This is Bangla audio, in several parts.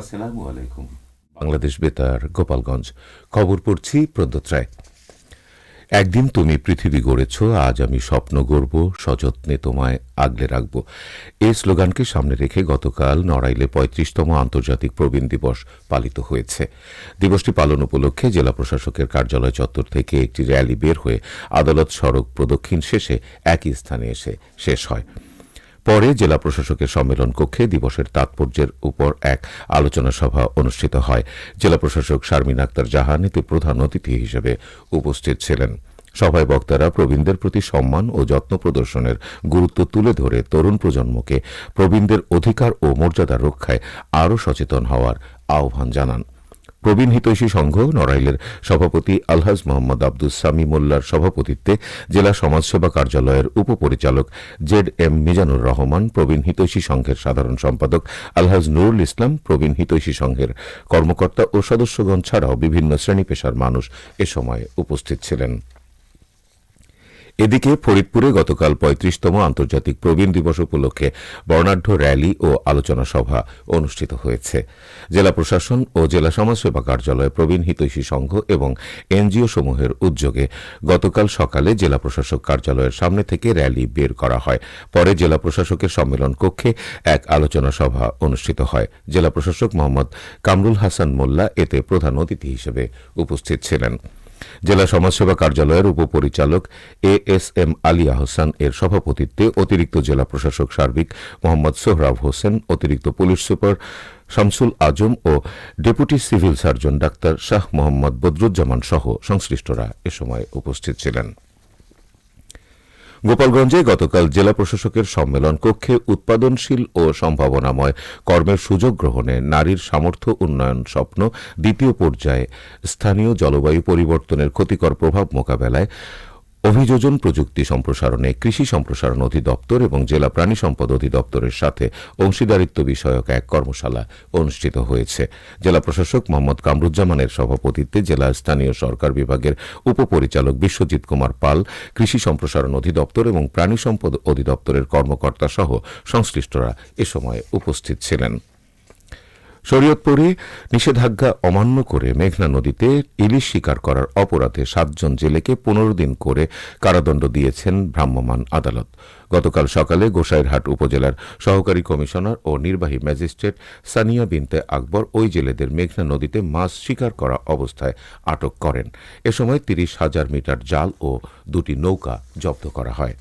আসসালামু আলাইকুম। বাংলাদেশ বেতার, গোপালগঞ্জ। খবর পড়ছি প্রদ্যোৎ রায় একদিন তুমি পৃথিবী গড়েছ, আজ আমি স্বপ্ন গড়ব, সযত্নে তোমায় আগলে রাখব। এই স্লোগানকে সামনে রেখে গতকাল নড়াইলে পঁয়ত্রিশতম আন্তর্জাতিক প্রবীণ দিবস পালিত হয়েছে। দিবসটি পালন উপলক্ষে জেলা প্রশাসকের কার্যালয় চত্বর থেকে একটি র্যালি বের হয়ে আদালত সড়ক প্রদক্ষিণ শেষে একই স্থানে এসে শেষ হয়। পরে জেলা প্রশাসকের সম্মেলন কক্ষে দিবসের তাৎপর্যের উপর এক আলোচনা সভা অনুষ্ঠিত হয়। জেলা প্রশাসক শারমিন আক্তার জাহান এতে প্রধান অতিথি হিসেবে উপস্থিত ছিলেন। সভায় বক্তারা প্রবীণদের প্রতি সম্মান ও যত্ন প্রদর্শনের গুরুত্ব তুলে ধরে তরুণ প্রজন্মকে প্রবীণদের অধিকার ও মর্যাদা রক্ষায় আরও সচেতন হওয়ার আহ্বান জানান। প্রবীণ হিতৈষী সংঘ, নড়াইলের সভাপতি আলহাজ মোহাম্মদ আব্দুল সামি মোল্লার সভাপতিত্বে জেলা সমাজসেবা কার্যালয়ের উপপরিচালক জেড এম মিজানুর রহমান, প্রবীণ হিতৈষী সংঘের সাধারণ সম্পাদক আলহাজ নুরুল ইসলাম, প্রবীণ হিতৈষী সংঘের কর্মকর্তা ও সদস্যগণ ছাড়াও বিভিন্ন শ্রেণি পেশার মানুষ এ সময় উপস্থিত ছিলেন। এদিকে ফরিদপুরে গতকাল পঁয়ত্রিশতম আন্তর্জাতিক প্রবীণ দিবস উপলক্ষে বর্ণাঢ্য র্যালি ও আলোচনা সভা অনুষ্ঠিত হয়েছে। জেলা প্রশাসন ও জেলা সমাজসেবা কার্যালয়ে প্রবীণ হিতৈষী সংঘ এবং এনজিও সমূহের উদ্যোগে গতকাল সকালে জেলা প্রশাসক কার্যালয়ের সামনে থেকে র্যালি বের করা হয়। পরে জেলা প্রশাসকের সম্মেলন কক্ষে এক আলোচনা সভা অনুষ্ঠিত হয়। জেলা প্রশাসক মোহাম্মদ কামরুল হাসান মোল্লা এতে প্রধান অতিথি হিসেবে উপস্থিত ছিলেন। জেলা সমাজসেবা কার্যালয়ের উপপরিচালক A S M Ali Ahsan এর সভাপতিত্বে অতিরিক্ত জেলা প্রশাসক সার্বিক মোহাম্মদ সোহরাব হোসেন, অতিরিক্ত পুলিশ সুপার শামসুল আজম ও deputy civil surgeon doctor Shah Mohammad Badruzzaman সহ সংশ্লিষ্টরা এ সময় উপস্থিত ছিলেন। গোপালগঞ্জে গতকাল জেলা প্রশাসকের সম্মেলন কক্ষে উৎপাদনশীল ও সম্ভাবনাময় কর্মের সুযোগ গ্রহণে নারীর সামর্থ্য উন্নয়ন স্বপ্ন দ্বিতীয় পর্যায়ে স্থানীয় জলবায়ু পরিবর্তনের ক্ষতিকর প্রভাব মোকাবেলায় অভিযোজন প্রযুক্তি সম্প্রসারণে কৃষি সম্প্রসারণ অধিদপ্তর এবং জেলা প্রাণী সম্পদ অধিদপ্তরের সাথে অংশীদারিত্ব বিষয়ক এক কর্মশালা অনুষ্ঠিত হয়েছে। জেলা প্রশাসক মোহাম্মদ কামরুজ্জামানের সভাপতিত্বে জেলা স্থানীয় সরকার বিভাগের উপপরিচালক বিশ্বজিৎ কুমার পাল, কৃষি সম্প্রসারণ অধিদপ্তর এবং প্রাণী সম্পদ অধিদপ্তরের কর্মকর্তা সহ সংশ্লিষ্টরা এ সময় উপস্থিত ছিলেন। শরীয়তপুরে নিষেধাজ্ঞা অমান্য করে মেঘনা নদীতে ইলিশ শিকার করার অপরাধে সাতজন জেলেকে পনেরো দিন করে কারাদণ্ড দিয়েছেন ভ্রাম্যমাণ আদালত। গতকাল সকালে গোসাইরহাট উপজেলার সহকারী কমিশনার ও নির্বাহী ম্যাজিস্ট্রেট সানিয়া বিনতে আকবর ওই জেলেদের মেঘনা নদীতে মাছ শিকার করা অবস্থায় আটক করেন। এ সময় তিরিশ হাজার মিটার জাল ও দুটি নৌকা জব্দ করা হয়।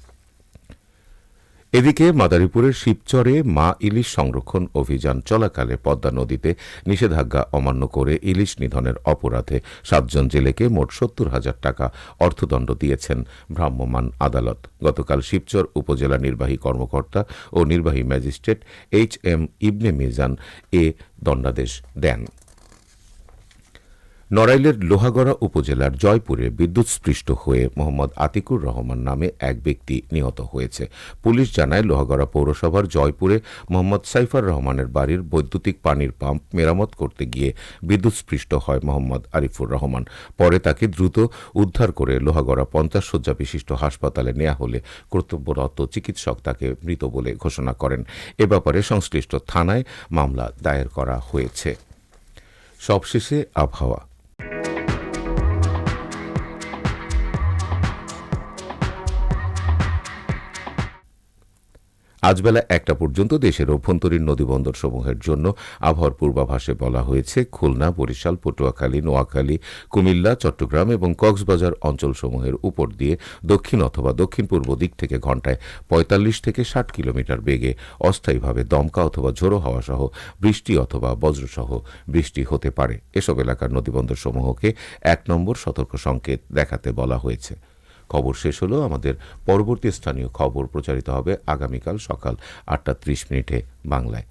এদিকে মাদারীপুরের শিবচরে মা ইলিশ সংরক্ষণ অভিযান চলাকালে পদ্মা নদীতে নিষেধাজ্ঞা অমান্য করে ইলিশ নিধনের অপরাধে সাতজন জেলেকে মোট সত্তর হাজার টাকা অর্থদণ্ড দিয়েছেন ভ্রাম্যমাণ আদালত। গতকাল শিবচর উপজেলা নির্বাহী কর্মকর্তা ও নির্বাহী magistrate H M Ibne Mizan এ দণ্ডাদেশ দেন। নড়াইলের লোহাগড়া উপজেলার জয়পুরে বিদ্যুৎস্পৃষ্ট হয়ে মোহাম্মদ আতিকুর রহমান নামে এক ব্যক্তি নিহত হয়েছে। পুলিশ জানায়, লোহাগড়া পৌরসভার জয়পুরে মোহাম্মদ সাইফার রহমানের বাড়ির বৈদ্যুতিক পানির পাম্প মেরামত করতে গিয়ে বিদ্যুৎস্পৃষ্ট হয় মোহাম্মদ আরিফুর রহমান। পরে তাকে দ্রুত উদ্ধার করে লোহাগড়া পঞ্চাশ শয্যা বিশিষ্ট হাসপাতালে নেওয়া হলে কর্তব্যরত চিকিৎসক তাকে মৃত বলে ঘোষণা করেন। এ ব্যাপারে সংশ্লিষ্ট থানায় মামলা দায়ের করা হয়েছে। সবশেষে আবহাওয়া। আজ বেলা একটা পর্যন্ত দেশের অভ্যন্তরীণ নদীবন্দর সমূহের জন্য আবহাওয়ার পূর্বাভাসে বলা হয়েছে, খুলনা, বরিশাল, পটুয়াখালী, নোয়াখালী, কুমিল্লা, চট্টগ্রাম এবং কক্সবাজার অঞ্চলসমূহের উপর দিয়ে দক্ষিণ অথবা দক্ষিণ পূর্ব দিক থেকে ঘন্টায় পঁয়তাল্লিশ থেকে ষাট কিলোমিটার বেগে অস্থায়ীভাবে দমকা অথবা ঝোড়ো হাওয়া সহ বৃষ্টি অথবা বজ্রসহ বৃষ্টি হতে পারে। এসব এলাকার নদীবন্দর সমূহকে এক নম্বর সতর্ক সংকেত দেখাতে বলা হয়েছে। খবর শেষ হলো। আমাদের পরবর্তী স্থানীয় খবর প্রচারিত হবে আগামীকাল সকাল আটটা ত্রিশ মিনিটে বাংলায়।